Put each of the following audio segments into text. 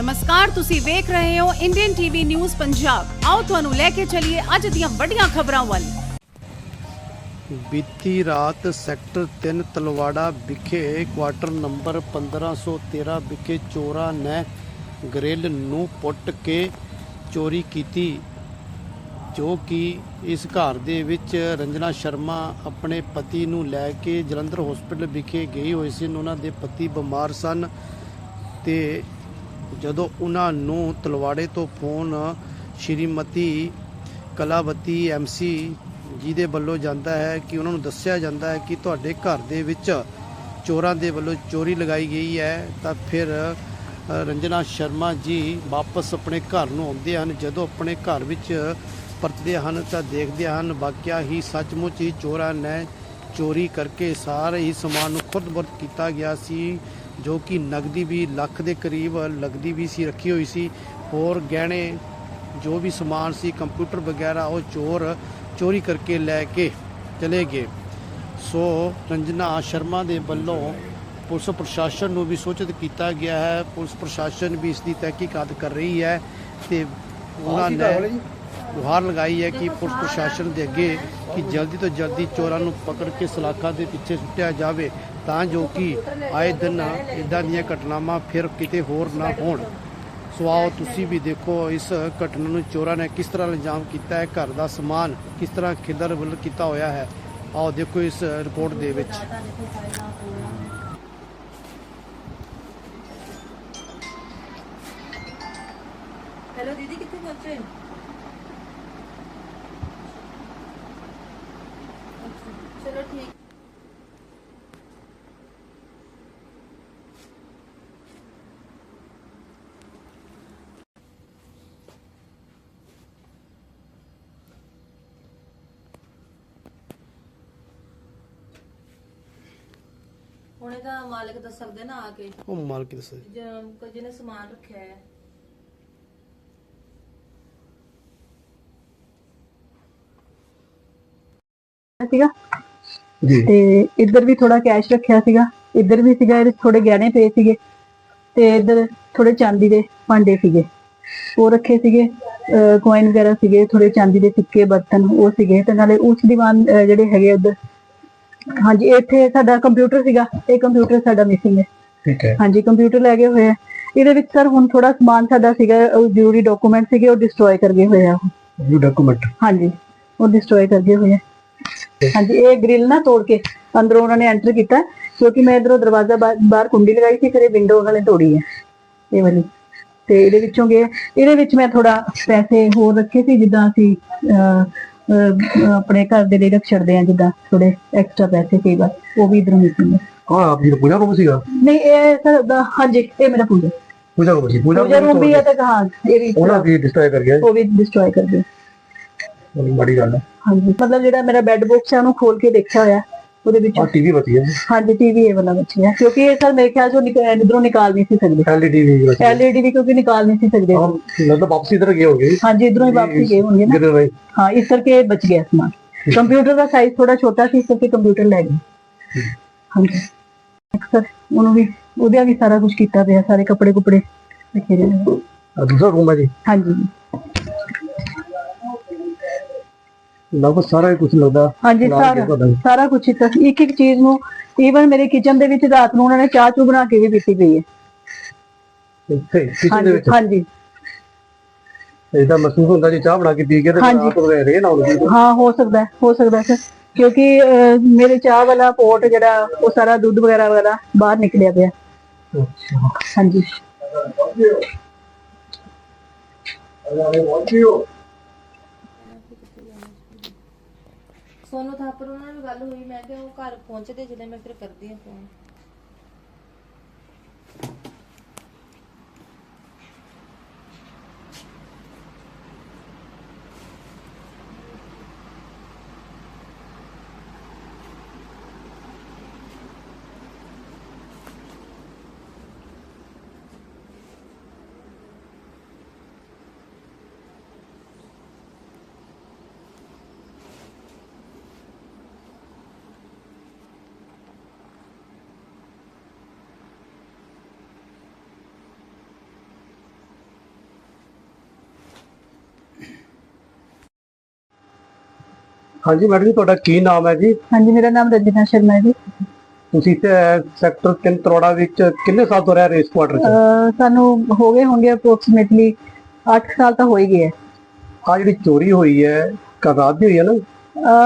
ਨਮਸਕਾਰ, ਤੁਸੀਂ ਵੇਖ ਰਹੇ ਹੋ ਇੰਡੀਅਨ ਟੀਵੀ ਨਿਊਜ਼ ਪੰਜਾਬ ਆਓ ਤੁਹਾਨੂੰ ਲੈ ਕੇ ਚੱਲੀਏ ਅੱਜ ਦੀਆਂ ਵੱਡੀਆਂ ਖਬਰਾਂ ਵੱਲ। ਬੀਤੀ ਰਾਤ ਸੈਕਟਰ 3 ਤਲਵਾੜਾ ਵਿਖੇ ਕੁਆਟਰ ਨੰਬਰ 1513 ਵਿਖੇ ਚੋਰਾਂ ਨੇ ਗ੍ਰਿਲ ਨੂੰ ਪੁੱਟ ਕੇ ਚੋਰੀ ਕੀਤੀ, ਜੋ ਕਿ ਇਸ ਘਰ ਦੇ ਵਿੱਚ ਰੰਜਨਾ ਸ਼ਰਮਾ ਆਪਣੇ ਪਤੀ ਨੂੰ ਲੈ ਕੇ ਜਲੰਧਰ ਹਸਪੀਟਲ ਵਿਖੇ ਗਈ ਹੋਈ ਸੀ। ਉਹਨਾਂ ਦੇ ਪਤੀ ਬਿਮਾਰ ਸਨ ਤੇ ਜਦੋਂ ਉਹਨਾਂ ਨੂੰ ਤਲਵਾੜੇ ਤੋਂ ਫੋਨ ਸ਼੍ਰੀਮਤੀ ਕਲਾਵਤੀ ਐਮਸੀ ਜੀ ਦੇ ਵੱਲੋਂ ਜਾਂਦਾ ਹੈ ਕਿ ਉਹਨਾਂ ਨੂੰ ਦੱਸਿਆ ਜਾਂਦਾ ਹੈ ਕਿ ਤੁਹਾਡੇ ਘਰ ਦੇ ਵਿੱਚ ਚੋਰਾਂ ਦੇ ਵੱਲੋਂ ਚੋਰੀ ਲਗਾਈ ਗਈ ਹੈ, ਤਾਂ ਫਿਰ ਰੰਜਨਾ ਸ਼ਰਮਾ ਜੀ ਵਾਪਸ ਆਪਣੇ ਘਰ ਨੂੰ ਆਉਂਦੇ ਹਨ। ਜਦੋਂ ਆਪਣੇ ਘਰ ਵਿੱਚ ਪਰਤਦੇ ਹਨ ਤਾਂ ਦੇਖਦੇ ਹਨ, ਵਾਕਿਆ ਹੀ ਸੱਚਮੁੱਚ ਹੀ ਚੋਰਾਂ ਨੇ ਚੋਰੀ ਕਰਕੇ ਸਾਰੇ ਹੀ ਸਮਾਨ ਨੂੰ ਖੁਰਦ-ਬੁਰਦ ਕੀਤਾ ਗਿਆ ਸੀ। ਜੋ ਕਿ ਨਗਦੀ ਵੀ ਲੱਖ ਦੇ ਕਰੀਬ ਲੱਗਦੀ ਵੀ ਸੀ ਰੱਖੀ ਹੋਈ ਸੀ। ਹੋਰ ਗਹਿਣੇ ਜੋ ਵੀ ਸਮਾਨ ਸੀ ਕੰਪਿਊਟਰ ਵਗੈਰਾ ਉਹ ਚੋਰ ਚੋਰੀ ਕਰਕੇ ਲੈ ਕੇ ਚਲੇ ਗਏ। ਸੋ ਰੰਜਨਾ ਸ਼ਰਮਾ ਦੇ ਵੱਲੋਂ ਪੁਲਿਸ ਪ੍ਰਸ਼ਾਸਨ ਨੂੰ ਵੀ ਸੂਚਿਤ ਕੀਤਾ ਗਿਆ ਹੈ। ਪੁਲਿਸ ਪ੍ਰਸ਼ਾਸਨ ਵੀ ਇਸ ਦੀ ਤਹਿਕੀਕਾਤ ਕਰ ਰਹੀ ਹੈ ਤੇ ਉਹਨਾਂ ਨੇ ਗੁਹਾਰ ਲਗਾਈ ਹੈ ਕਿ ਪੁਲਿਸ ਪ੍ਰਸ਼ਾਸਨ ਦੇ ਅੱਗੇ ਕਿ ਜਲਦੀ ਤੋਂ ਜਲਦੀ ਚੋਰਾਂ ਨੂੰ ਪਕੜ ਕੇ ਸਲਾਖਾਂ ਦੇ ਪਿੱਛੇ ਸੁੱਟਿਆ ਜਾਵੇ। ਤਾਂ ਜੋ ਕਿ ਆਏ ਦਿਨ ਇਦਾਂ ਦੀਆਂ ਘਟਨਾਵਾਂ ਫਿਰ ਕਿਤੇ ਹੋਰ ਨਾ ਹੋਣ। ਸੋ ਆਓ ਤੁਸੀਂ ਵੀ ਦੇਖੋ ਇਸ ਘਟਨਾ ਨੂੰ ਚੋਰਾਂ ਨੇ ਕਿਸ ਤਰ੍ਹਾਂ ਅੰਜਾਮ ਕੀਤਾ ਹੈ, ਘਰ ਦਾ ਸਮਾਨ ਕਿਸ ਤਰ੍ਹਾਂ ਖਿਲਰ ਵੱਲ ਕੀਤਾ ਹੋਇਆ ਹੈ। ਆਓ ਦੇਖੋ ਇਸ ਰਿਪੋਰਟ ਦੇ ਵਿੱਚ। ਹੈਲੋ ਦੀਦੀ, ਕਿੱਥੇ ਪਹੁੰਚੇ ਚਲੋ ਠੀਕ। ਹੁਣ ਇਹਦਾ ਮਾਲਕ ਦੱਸ ਸਕਦੇ ਨਾ ਆ ਕੇ। ਉਹ ਮਾਲਕ ਦੱਸੋ ਜੀ। ਜ- ਕੋਈ ਜਿਹਨੇ ਸਮਾਨ ਰੱਖਿਆ ਹੈ। ਸੀਗਾ? ਜੀ। ਤੇ ਇੱਧਰ ਵੀ ਥੋੜਾ ਕੈਸ਼ ਰੱਖਿਆ ਸੀਗਾ। ਇੱਧਰ ਵੀ ਸੀਗਾ ਇਹਦੇ ਥੋੜੇ ਗਹਿਣੇ ਪਏ ਸੀਗੇ। ਤੇ ਇੱਧਰ ਥੋੜੇ ਚਾਂਦੀ ਦੇ ਭਾਂਡੇ ਸੀਗੇ। ਉਹ ਰੱਖੇ ਸੀਗੇ ਕੋਇਨ ਵਗੈਰਾ ਸੀਗੇ ਥੋੜੇ ਚਾਂਦੀ ਦੇ ਸਿੱਕੇ ਬਰਤਨ ਉਹ ਸੀਗੇ। ਤੇ ਨਾਲੇ ਉਸ ਦੀਵਾਨ ਅਹ, ਜਿਹੜੇ ਹੈਗੇ ਉੱਧਰ ਹਾਂਜੀ ਇੱਥੇ ਸਾਡਾ ਕੰਪਿਊਟਰ ਸੀਗਾ ਇਹ ਕੰਪਿਊਟਰ ਸਾਡਾ ਮਿਸਿੰਗ ਹੈ। ਠੀਕ ਹੈ। ਹਾਂਜੀ ਕੰਪਿਊਟਰ ਲੈ ਗਏ ਹੋਏ ਆ। ਇਹਦੇ ਵਿੱਚ ਸਰ ਹੁਣ ਥੋੜਾ ਸਮਾਨ ਸਾਡਾ ਸੀਗਾ ਉਹ ਜ਼ਰੂਰੀ ਡਾਕੂਮੈਂਟ ਸੀਗੇ ਉਹ ਡਿਸਟਰੋਏ ਕਰ ਗਏ ਹੋਏ ਆ ਉਹ। ਡਾਕੂਮੈਂਟ ਹਾਂਜੀ ਉਹ ਡਿਸਟਰੋਏ ਕਰ ਗਏ ਹੋਏ ਆ। ਹਾਂਜੀ ਇਹ ਗ੍ਰਿਲ ਨਾ ਤੋੜ ਕੇ ਅੰਦਰੋਂ ਉਹਨਾਂ ਨੇ ਐਂਟਰ ਕੀਤਾ ਕਿਉਂਕਿ ਮੈਂ ਇਧਰੋਂ ਦਰਵਾਜ਼ਾ ਬਾਹਰ ਕੁੰਡੀ ਲਗਾਈ ਸੀ ਫਿਰ ਇਹ ਵਿੰਡੋ ਉਹਨਾਂ ਨੇ ਤੋੜੀ ਹੈ ਇਹ ਵਾਲੀ। ਤੇ ਇਹਦੇ ਵਿੱਚੋਂ ਗਏ। ਇਹਦੇ ਵਿੱਚ ਮੈਂ ਥੋੜਾ ਪੈਸੇ ਹੋਰ ਰੱਖੇ ਸੀ ਜਿੱਦਾਂ ਅਸੀਂ ਆਪਣੇ ਘਰ ਦੇ ਲਈ ਰੱਖ ਛੱਡਦੇ ਆ ਜਿੱਦਾਂ ਥੋੜੇ ਐਕਸਟਰਾ ਪੈਸੇ ਕਈ ਵਾਰ ਉਹ ਵੀ ਇਧਰੋਂ ਮਿਲਦੇ ਹਾਂ ਆਪ ਜੀ ਦਾ ਪੂਜਾ ਰੂਮ ਸੀਗਾ? ਨਹੀਂ ਇਹ ਸਰ ਦਾ- ਹਾਂਜੀ ਇਹ ਮੇਰਾ ਪੂਜਾ। ਪੂਜਾ ਰੂਮ ਸੀ ਪੂਜਾ ਰੂਮ ਵੀ ਹੈ ਤੇ ਹਾਂ ਇਹ ਵੀ ਉਹਨਾਂ ਦੀ ਡਿਸਟਰੋਏ ਕਰ ਗਿਆ ਉਹ ਵੀ ਡਿਸਟਰੋਏ ਕਰ ਗਏ। ਬੜੀ ਮਾੜੀ ਗੱਲ ਹੈ ਹਾਂਜੀ ਮਤਲਬ ਜਿਹੜਾ ਮੇਰਾ ਬੈੱਡ ਬਾਕਸ ਹੈ ਉਹਨੂੰ ਖੋਲ ਕੇ ਦੇਖਿਆ ਹੋਇਆ। ਉਹਦੇ ਵਿੱਚ ਆ ਟੀਵੀ ਹੈ ਹਾਂਜੀ ਟੀਵੀ ਇਹ ਵਾਲਾ ਬੱਚੀ ਹੈ ਕਿਉਂਕਿ ਇਹ ਸਰ ਮੇਰੇ ਖਿਆਲ ਚੋਂ ਇਧਰੋਂ ਨਿਕਾਲ ਨਹੀਂ ਸੀ ਸਕਦੇ। ਐਲਈਡੀ ਵੀ ਐਲਈਡੀ ਵੀ ਕਿਉਂਕਿ ਨਿਕਾਲ ਨਹੀਂ ਸੀ ਸਕਦੇ। ਲੱਗਦਾ ਵਾਪਸ ਇਧਰ ਗਏ ਹੋਗੇ। ਹਾਂਜੀ ਇਧਰੋਂ ਹੀ ਵਾਪਸ ਗਏ ਹੋਣਗੇ ਨਾ। ਹਾਂ ਇਸ ਕਰਕੇ ਬਚ ਗਿਆ ਸਮਾਨ ਕੰਪਿਊਟਰ ਦਾ ਸਾਈਜ਼ ਥੋੜਾ ਛੋਟਾ ਸੀ ਇਸ ਕਰਕੇ ਕੰਪਿਊਟਰ ਲੈ ਗਏ। ਹਾਂਜੀ। ਸਰ ਉਹਨੂੰ ਵੀ ਉਹਦਾ ਵੀ ਸਾਰਾ ਕੁਝ ਕੀਤਾ ਪਿਆ ਸਾਰੇ ਕੱਪੜੇ ਕੁਪੜੇ ਰੱਖੇ ਰਹੇ ਆ ਦੂਸਰਾ ਰੂਮ ਹੈ ਜੀ। ਹਾਂਜੀ। ਲਗਭਗ ਸਾਰਾ ਕੁਝ ਲੱਗਦਾ ਹਾਂਜੀ ਸਾਰਾ। ਸਾਰਾ ਕੁਝ ਇੱਕ ਇੱਕ ਚੀਜ਼ ਨੂੰ ਈਵਨ ਮੇਰੇ ਕਿਚਨ ਦੇ ਵਿੱਚ ਰਾਤ ਨੂੰ ਉਹਨਾਂ ਨੇ ਚਾਹ ਚੂ ਬਣਾ ਕੇ ਵੀ ਪੀਤੀ ਪਈ ਹੈ ਇੱਥੇ ਕਿਚਨ ਦੇ ਹਾਂਜੀ ਵਿੱਚ ਹਾਂਜੀ ਇਦਾਂ ਮਹਿਸੂਸ ਹੁੰਦਾ ਜੀ ਚਾਹ ਬਣਾ ਕੇ ਪੀ ਕੇ ਤੇ ਹਾਂਜੀ। ਰਾਤ ਨੂੰ ਰਹੇ ਨਾ ਹੋਣੀ ਹਾਂ ਹੋ ਸਕਦਾ ਹੈ ਸਕਦਾ ਸਰ ਕਿਉਂਕਿ ਮੇਰੇ ਚਾਹ ਵਾਲਾ ਪੋਟ ਜਿਹੜਾ ਉਹ ਸਾਰਾ ਦੁੱਧ ਵਗੈਰਾ ਵਗੈਰਾ ਬਾਹਰ ਨਿਕਲਿਆ ਪਿਆ ਹਾਂਜੀ ਸੋਨੂੰ ਥਾਪਰ ਉਹਨਾਂ ਨਾਲ ਵੀ ਗੱਲ ਹੋਈ, ਮੈਂ ਕਿਹਾ ਉਹ ਘਰ ਪਹੁੰਚਦੇ ਜਦੋਂ ਮੈਂ ਫਿਰ ਕਰਦੀ ਹਾਂ ਫੋਨ ਹਾਂਜੀ ਮੈਡਮ ਜੀ ਤੁਹਾਡਾ ਕੀ ਨਾਮ ਹੈ ਜੀ? ਹਾਂਜੀ ਮੇਰਾ ਨਾਮ ਰੰਜਨਾ ਸ਼ਰਮਾ ਹੈ ਜੀ। ਤੁਸੀਂ ਇੱਥੇ ਸੈਕਟਰ 3 ਤਰੋੜਾ ਵਿੱਚ ਕਿੰਨੇ ਸਾਲ ਤੋਂ ਰਹਿ ਰਹੇ ਇਸ ਕੁਆਟਰ 'ਚ? ਸਾਨੂੰ ਹੋ ਗਏ ਹੋਣਗੇ ਅਪਰੋਕਸੀਮੇਟਲੀ 8 ਸਾਲ ਤਾਂ ਹੋ ਹੀ ਗਏ ਆ ਜਿਹੜੀ ਚੋਰੀ ਹੋਈ ਹੈ ਰਾਤ ਦੀ ਹੋਈ ਹੈ ਨਾ?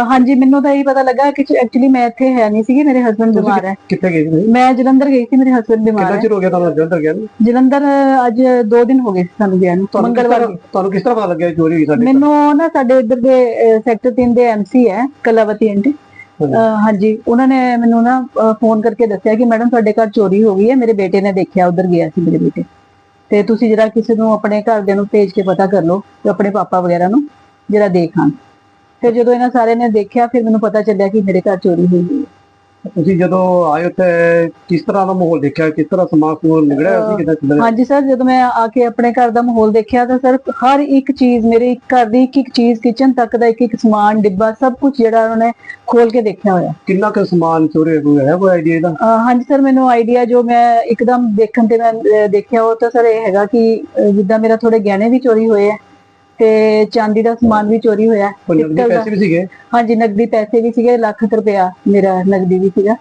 ਹਾਂਜੀ ਮੈਨੂੰ ਤਾਂ ਇਹ ਪਤਾ ਲੱਗਾ ਕਿ ਐਕਚੁਅਲੀ ਮੈਂ ਇੱਥੇ ਹੈ ਨਹੀਂ ਸੀਗੀ ਮੇਰੇ ਹਸਬੰਡ ਬਿਮਾਰ ਹੈ। ਕਿੱਥੇ ਗਏ ਸੀ? ਮੈਂ ਜਲੰਧਰ ਗਈ ਸੀ ਮੇਰੇ ਹਸਬੰਡ ਬਿਮਾਰ ਕਿੰਨਾ ਹੈ। ਚਿਰ ਹੋ ਗਿਆ ਤੁਹਾਨੂੰ ਜਲੰਧਰ ਗਿਆ ਨੂੰ? ਜਲੰਧਰ ਅੱਜ 2 ਦਿਨ ਹੋ ਗਏ ਸਾਨੂੰ ਗਿਆ ਨੂੰ ਮੰਗਲਵਾਰ ਤੁਹਾਨੂੰ ਕਿਸ ਤਰ੍ਹਾਂ ਪਤਾ ਲੱਗਿਆ ਚੋਰੀ ਹੋਈ ਸਾਡੇ? ਘਰ? ਮੈਨੂੰ ਨਾ ਸਾਡੇ ਇੱਧਰ ਦੇ ਸੈਕਟਰ 3 ਦੇ ਐਮਸੀ ਹੈ ਕਲਾਵਤੀ ਆਂਟੀ। ਹਾਂਜੀ। ਉਹਨਾਂ ਨੇ ਮੈਨੂੰ ਨਾ ਫੋਨ ਕਰਕੇ ਦੱਸਿਆ ਕਿ ਮੈਡਮ ਤੁਹਾਡੇ ਘਰ ਚੋਰੀ ਹੋ ਗਈ ਹੈ ਮੇਰੇ ਬੇਟੇ ਨੇ ਦੇਖਿਆ ਉਧਰ ਗਿਆ ਸੀ ਮੇਰੇ ਬੇਟੇ। ਤੇ ਤੁਸੀਂ ਜਰਾ ਕਿਸੇ ਨੂੰ ਆਪਣੇ ਘਰਦਿਆਂ ਨੂੰ ਭੇਜ ਕੇ ਪਤਾ ਕਰ ਲਓ ਤੇ ਆਪਣੇ ਪਾਪਾ ਵਗੈਰਾ ਨੂੰ ਜਰਾ ਦੇਖ। ਫਿਰ ਜਦੋਂ ਇਹਨਾਂ ਸਾਰਿਆਂ ਨੇ ਦੇਖਿਆ ਫਿਰ ਮੈਨੂੰ ਪਤਾ ਚੱਲਿਆ ਕਿ ਮੇਰੇ ਘਰ ਚੋਰੀ ਹੋਈ ਹੈ। ਤੁਸੀਂ ਜਦੋਂ ਆਏ ਉੱਥੇ ਕਿਸ ਤਰ੍ਹਾਂ ਦਾ ਮਾਹੌਲ ਦੇਖਿਆ? ਕਿਸ ਤਰ੍ਹਾਂ ਸਮਾਨ ਸਮੂਨ ਨਿਕਲਿਆ ਸੀ? ਕਿਦਾਂ ਚੱਲ ਰਿਹਾ ਹਾਂਜੀ ਸਰ ਜਦੋਂ ਮੈਂ ਆ ਕੇ ਆਪਣੇ ਘਰ ਦਾ ਮਾਹੌਲ ਦੇਖਿਆ ਤਾਂ ਸਰ ਹਰ ਇੱਕ ਚੀਜ਼ ਮੇਰੇ ਘਰ ਦੀ ਇੱਕ ਇੱਕ ਚੀਜ਼ ਕਿਚਨ ਤੱਕ ਦਾ ਇੱਕ ਇੱਕ ਸਮਾਨ ਡਿੱਬਾ ਸਭ ਕੁਝ ਜਿਹੜਾ ਉਹਨਾਂ ਨੇ ਖੋਲ ਕੇ ਦੇਖਿਆ ਹੋਇਆ। ਕਿੰਨਾ ਕੁ ਸਮਾਨ ਚੋਰੀ ਹੋਇਆ? ਹੈ ਕੋਈ ਆਈਡੀਆ ਅਹ ਹਾਂਜੀ ਸਰ ਮੈਨੂੰ ਆਈਡੀਆ ਜੋ ਮੈਂ ਇੱਕਦਮ ਦੇਖਣ ਤੇ ਮੈਂ ਦੇਖਿਆ ਉਹ ਤਾਂ ਸਰ ਇਹ ਹੈਗਾ ਕਿ ਜਿੱਦਾਂ ਮੇਰਾ ਥੋੜੇ ਗਹਿਣੇ ਵੀ ਚੋਰੀ ਹੋਏ ਆ। ਤੇ ਚਾਂਦੀ ਦਾ ਸਮਾਨ ਵੀ ਚੋਰੀ ਹੋਇਆ। ਨਕਦੀ ਪਿੱਤਲ ਦਾ- ਪੈਸੇ ਵੀ ਸੀਗੇ? ਹਾਂਜੀ ਨਗਦੀ ਪੈਸੇ ਵੀ ਸੀਗੇ ਲੱਖ ਕੁ ਰੁਪਇਆ ਮੇਰਾ ਨਗਦੀ ਵੀ ਸੀਗਾ।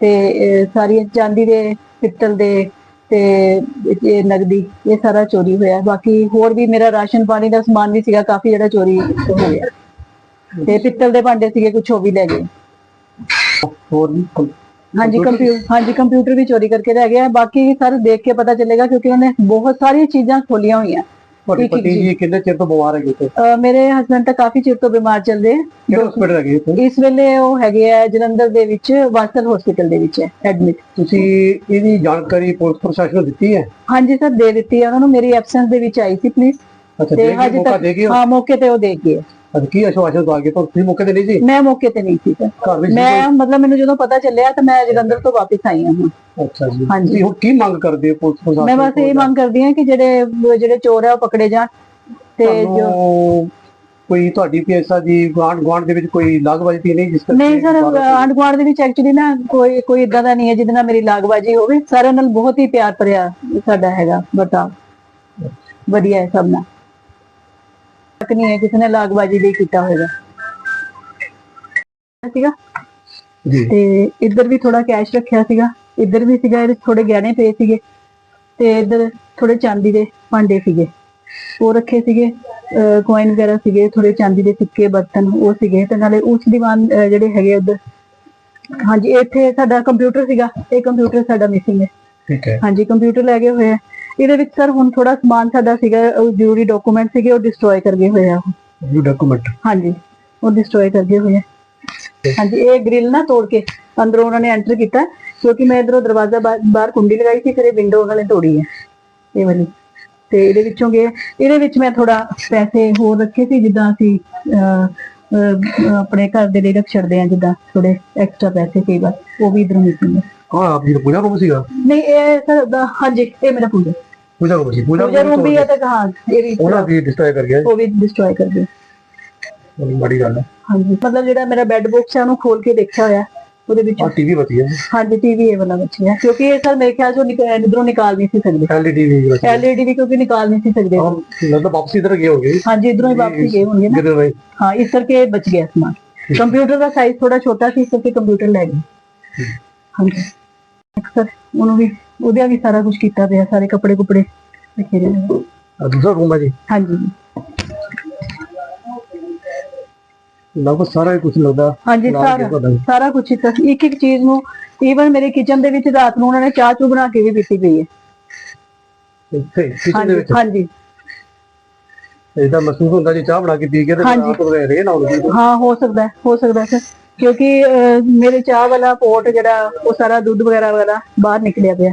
ਤੇ ਅਹ ਸਾਰੀਆਂ ਚਾਂਦੀ ਦੇ ਪਿੱਤਲ ਦੇ ਤੇ ਇਹ ਨਗਦੀ ਇਹ ਸਾਰਾ ਚੋਰੀ ਹੋਇਆ। ਬਾਕੀ ਹੋਰ ਵੀ ਮੇਰਾ ਰਾਸ਼ਨ ਪਾਣੀ ਦਾ ਸਮਾਨ ਵੀ ਸੀਗਾ ਕਾਫੀ ਜਿਹੜਾ ਚੋਰੀ ਹੋ ਗਿਆ। ਤੇ ਪਿੱਤਲ ਦੇ ਭਾਂਡੇ ਸੀਗੇ ਕੁਝ ਉਹ ਵੀ ਲੈ ਗਏ। ਹੋਰ ਵੀ ਕੋਈ- ਹਾਂਜੀ? ਕੰਪਿਊਟਰ? ਹਾਂਜੀ ਕੰਪਿਊਟਰ ਵੀ ਚੋਰੀ ਕਰਕੇ ਲੈ ਗਿਆ ਬਾਕੀ ਸਰ ਦੇਖ ਕੇ ਪਤਾ ਚੱਲੇਗਾ ਕਿਉਂਕਿ ਉਹਨੇ ਬਹੁਤ ਸਾਰੀਆਂ ਚੀਜ਼ਾਂ ਖੋਲੀਆਂ ਹੋਈਆਂ। ਤੁਹਾਡੇ ਇੱਕ- ਇੱਕ ਪਤੀ ਜੀ। ਕਿੰਨੇ ਚਿਰ ਤੋਂ ਬਿਮਾਰ ਹੈਗੇ ਤੇ ਅਹ ਮੇਰੇ ਹਸਬੰਡ ਤਾਂ ਕਾਫੀ ਚਿਰ ਤੋਂ ਬਿਮਾਰ ਚੱਲਦੇ ਆ। ਕਿਹੜੇ ਹਸਪੀਟਲ ਹੈਗੇ ਇੱਥੇ? ਇਸ ਵੇਲੇ ਉਹ ਹੈਗੇ ਆ ਜਲੰਧਰ ਦੇ ਵਿੱਚ ਵਾਸਲ ਹਸਪੀਟਲ ਦੇ ਵਿੱਚ ਐਡਮਿਟ ਤੁਸੀਂ ਇਹਦੀ ਜਾਣਕਾਰੀ ਪੁਲਿਸ ਪ੍ਰਸ਼ਾਸਨ ਨੂੰ ਦਿੱਤੀ ਹੈ? ਹਾਂਜੀ ਸਰ ਦੇ ਦਿੱਤੀ ਹੈ। ਉਹਨਾਂ ਨੂੰ ਮੇਰੀ ਐਬਸੈਂਸ ਦੇ ਵਿੱਚ ਆਈ ਸੀ ਪਲੀਜ਼ ਅੱਛਾ ਤੇ ਦੇ ਕੇ ਹਜੇ ਮੌਕਾ ਤੱਕ ਦੇ ਗਏ ਹੋ? ਹਾਂ ਮੌਕੇ ਤੇ ਉਹ ਦੇ ਗਏ ਅੱਜ ਕੀ ਆਸ਼ਵਾਸਨ ਦਵਾ ਕੇ? ਤੁਸੀਂ ਮੌਕੇ ਤੇ ਨਹੀਂ ਸੀ? ਮੈਂ ਮੌਕੇ ਤੇ ਨਹੀਂ ਸੀ ਘਰ ਵਿੱਚ ਸੀ ਮੈਂ ਮਤਲਬ ਮੈਨੂੰ ਜਦੋਂ ਪਤਾ ਚੱਲਿਆ ਤਾਂ ਮੈਂ ਜਲੰਧਰ ਤੋਂ ਵਾਪਸ ਆਈ ਹਾਂ ਹੁਣ। ਅੱਛਾ ਜੀ। ਹਾਂਜੀ। ਤੁਸੀਂ ਹੁਣ ਕੀ ਮੰਗ ਕਰਦੇ ਹੋ ਪੁਲਿਸ ਪ੍ਰਸ਼ਾਸਨ ਮੈਂ ਬਸ ਇਹ? ਮੰਗ ਕਰਦੀ ਹਾਂ ਕਿ ਜਿਹੜੇ ਜਿਹੜੇ ਚੋਰ ਆ ਉਹ ਪਕੜੇ ਜਾਣ ਤੇ ਜੋ ਕੋਈ ਤੁਹਾਡੀ ਪੀਐਸਆ ਦੀ ਗਵਾਂਡ ਗਵਾਂਡ ਦੇ ਵਿੱਚ ਕੋਈ ਲਾਗਬਾਜ਼ੀ ਤਾਂ ਨਹੀਂ ਜਿਸ ਕਰਕੇ ਨਹੀਂ ਸਰ ਆਂਢ ਗੁਆਂਢ ਦੇ ਵਿੱਚ ਐਕਚੁਅਲੀ ਨਾ ਕੋਈ ਕੋਈ ਇਦਾਂ ਦਾ ਨਹੀਂ ਹੈ ਜਿਹਦੇ ਨਾਲ ਮੇਰੀ ਲਾਗਬਾਜੀ ਹੋਵੇ। ਸਾਰਿਆਂ ਨਾਲ ਬਹੁਤ ਹੀ ਪਿਆਰ ਭਰਿਆ ਸਾਡਾ ਹੈਗਾ ਬਰਤਾਵ ਵਧੀਆ ਹੈ ਸਭ ਨਾਲ। ਤੱਕ ਨਹੀਂ ਹੈ ਕਿਸੇ ਨੇ ਲਾਗਬਾਜੀ ਲਈ ਕੀਤਾ ਹੋਵੇਗਾ ਸੀਗਾ। ਜੀ। ਤੇ ਇੱਧਰ ਵੀ ਥੋੜਾ ਕੈਸ਼ ਰੱਖਿਆ ਸੀਗਾ। ਇੱਧਰ ਵੀ ਸੀਗਾ ਇਹਦੇ 'ਚ ਥੋੜੇ ਗਹਿਣੇ ਪਏ ਸੀਗੇ। ਤੇ ਇੱਧਰ ਥੋੜੇ ਚਾਂਦੀ ਦੇ ਭਾਂਡੇ ਸੀਗੇ। ਉਹ ਰੱਖੇ ਸੀਗੇ ਕੋਇਨ ਵਗੈਰਾ ਸੀਗੇ ਥੋੜੇ ਚਾਂਦੀ ਦੇ ਸਿੱਕੇ ਬਰਤਨ ਉਹ ਸੀਗੇ। ਤੇ ਨਾਲੇ ਉਸ ਦੀਵਾਨ ਜਿਹੜੇ ਹੈਗੇ ਉੱਧਰ। ਹਾਂਜੀ ਇੱਥੇ ਸਾਡਾ ਕੰਪਿਊਟਰ ਸੀਗਾ। ਇਹ ਕੰਪਿਊਟਰ ਸਾਡਾ ਮਿਸਿੰਗ ਹੈ। ਠੀਕ ਹੈ। ਹਾਂਜੀ ਕੰਪਿਊਟਰ ਲੈ ਗਏ ਹੋਏ ਆ। ਇਹਦੇ ਵਿੱਚ ਸਰ ਹੁਣ ਥੋੜਾ ਸਮਾਨ ਸਾਡਾ ਸੀਗਾ ਉਹ ਜ਼ਰੂਰੀ ਡਾਕੂਮੈਂਟ ਸੀਗੇ ਉਹ ਡਿਸਟਰੋਏ ਕਰ ਗਏ ਹੋਏ ਆ ਉਹ। ਡਾਕੂਮੈਂਟ ਹਾਂਜੀ ਉਹ ਡਿਸਟਰੋਏ ਕਰ ਗਏ ਹੋਏ ਆ। ਹਾਂਜੀ ਇਹ ਗ੍ਰਿਲ ਨਾ ਤੋੜ ਕੇ ਅੰਦਰੋਂ ਉਹਨਾਂ ਨੇ ਐਂਟਰ ਕੀਤਾ ਕਿਉਂਕਿ ਮੈਂ ਇਧਰੋਂ ਦਰਵਾਜ਼ਾ ਬਾਹਰ ਬਾਹਰ ਕੁੰਡੀ ਲਗਾਈ ਸੀ ਫਿਰ ਇਹ ਵਿੰਡੋ ਉਹਨਾਂ ਨੇ ਤੋੜੀ ਹੈ ਇਹ ਵਾਲੀ। ਤੇ ਇਹਦੇ ਵਿੱਚੋਂ ਗਏ ਇਹਦੇ ਵਿੱਚ ਮੈਂ ਥੋੜਾ ਪੈਸੇ ਹੋਰ ਰੱਖੇ ਸੀ ਜਿੱਦਾਂ ਅਸੀਂ ਅਹ, ਅਹ, ਆਪਣੇ ਘਰ ਦੇ ਲਈ ਰੱਖ ਛੱਡਦੇ ਆ ਜਿੱਦਾਂ ਥੋੜੇ ਐਕਸਟਰਾ ਪੈਸੇ ਕਈ ਵਾਰ ਉਹ ਵੀ ਇਧਰੋਂ ਮਿਲਦੇ ਹਾਂ ਆਪ ਜੀ ਦਾ ਪੂਜਾ ਰੂਮ ਸੀਗਾ? ਨਹੀਂ ਇਹ ਸਰ ਦਾ- ਹਾਂਜੀ ਇਹ ਮੇਰਾ ਪੂਜਾ ਪੂਜਾ ਰੂਮ ਸੀ ਪੂਜਾ ਪੂਜਾ ਰੂਮ ਵੀ ਹੈ ਤੇ ਹਾਂ ਇਹ ਵੀ ਉਹਨਾਂ ਵੀ ਡਿਸਟਰੋਏ ਕਰ ਗਿਆ ਉਹ ਵੀ ਡਿਸਟਰੋਏ ਕਰ ਗਏ ਬੜੀ ਬੜੀ ਗੱਲ ਹੈ ਹਾਂਜੀ ਮਤਲਬ ਜਿਹੜਾ ਮੇਰਾ ਬੈੱਡ ਬਾਕਸ ਹੈ ਉਹਨੂੰ ਖੋਲ ਕੇ ਦੇਖਿਆ ਹੋਇਆ ਉਹਦੇ ਵਿੱਚ। ਆ ਟੀਵੀ ਬਚੀ ਹੈ ਹਾਂਜੀ ਟੀਵੀ ਇਹ ਵਾਲਾ ਬੱਚਿਆ ਕਿਉਂਕਿ ਇਹ ਸਰ ਮੇਰੇ ਖਿਆਲ ਚੋਂ ਇਧਰੋਂ ਨਿਕਾਲ ਨਹੀਂ ਸੀ ਸਕਦੇ। ਐਲਈਡੀ ਵੀ ਬਚੀ ਹੈ ਐਲਈਡੀ ਵੀ ਕਿਉਂਕਿ ਨਿਕਾਲ ਨਹੀਂ ਸੀ ਸਕਦੇ। ਔਰ ਲੱਗਦਾ ਵਾਪਸ ਇਧਰ ਗਏ ਹੋਗੇ ਹਾਂਜੀ ਇਧਰੋਂ ਹੀ ਵਾਪਸ ਗਏ ਹੋਣਗੇ ਨਾ। ਰਹੇ ਹਾਂ ਇਸ ਕਰਕੇ ਬਚ ਗਿਆ ਸਮਾਨ। ਕੰਪਿਊਟਰ ਦਾ ਸਾਈਜ਼ ਥੋੜਾ ਛੋਟਾ ਸੀ ਇਸ ਕਰਕੇ ਕੰਪਿਊਟਰ ਲੈ ਗਏ। ਹਾਂਜੀ। ਸਰ ਉਹਨੂੰ ਵੀ ਉਹਦਾ ਵੀ ਸਾਰਾ ਕੁਝ ਕੀਤਾ ਪਿਆ ਸਾਰੇ ਕੱਪੜੇ ਕੁਪੜੇ ਰੱਖੇ ਰਹੇ ਨੇ। ਦੂਸਰਾ ਰੂਮ ਹੈ ਜੀ? ਹਾਂਜੀ। ਲਗਭਗ ਸਾਰਾ ਹੀ ਕੁਝ ਲੱਗਦਾ। ਹਾਂਜੀ ਨਾਲ ਸਾਰਾ। ਸਾਰਾ ਕੁਝ ਇੱਕ ਇੱਕ ਚੀਜ਼ ਨੂੰ ਈਵਨ ਮੇਰੇ ਕਿਚਨ ਦੇ ਵਿੱਚ ਰਾਤ ਨੂੰ ਉਹਨਾਂ ਨੇ ਚਾਹ ਚੂ ਬਣਾ ਕੇ ਵੀ ਪੀਤੀ ਪਈ ਹੈ। ਇੱਥੇ ਕਿਚਨ ਦੇ ਹਾਂਜੀ ਵਿੱਚ? ਹਾਂਜੀ। ਇਦਾਂ ਮਹਿਸੂਸ ਹੁੰਦਾ ਜੀ ਚਾਹ ਬਣਾ ਕੇ ਪੀ ਕੇ ਤੇ ਹਾਂਜੀ। ਰਾਤ ਨੂੰ ਰਹੇ ਨਾ ਹੁੰਦੀ ਹਾਂ ਹੋ ਸਕਦਾ ਹੈ ਹੋ ਸਕਦਾ ਹੈ ਸਰ। ਕਿਉਂਕਿ ਅਹ, ਮੇਰੇ ਚਾਹ ਵਾਲਾ ਪੋਟ ਜਿਹੜਾ ਉਹ ਸਾਰਾ ਦੁੱਧ ਵਗੈਰਾ ਵਗੈਰਾ ਬਾਹਰ ਨਿਕਲਿਆ ਪਿਆ।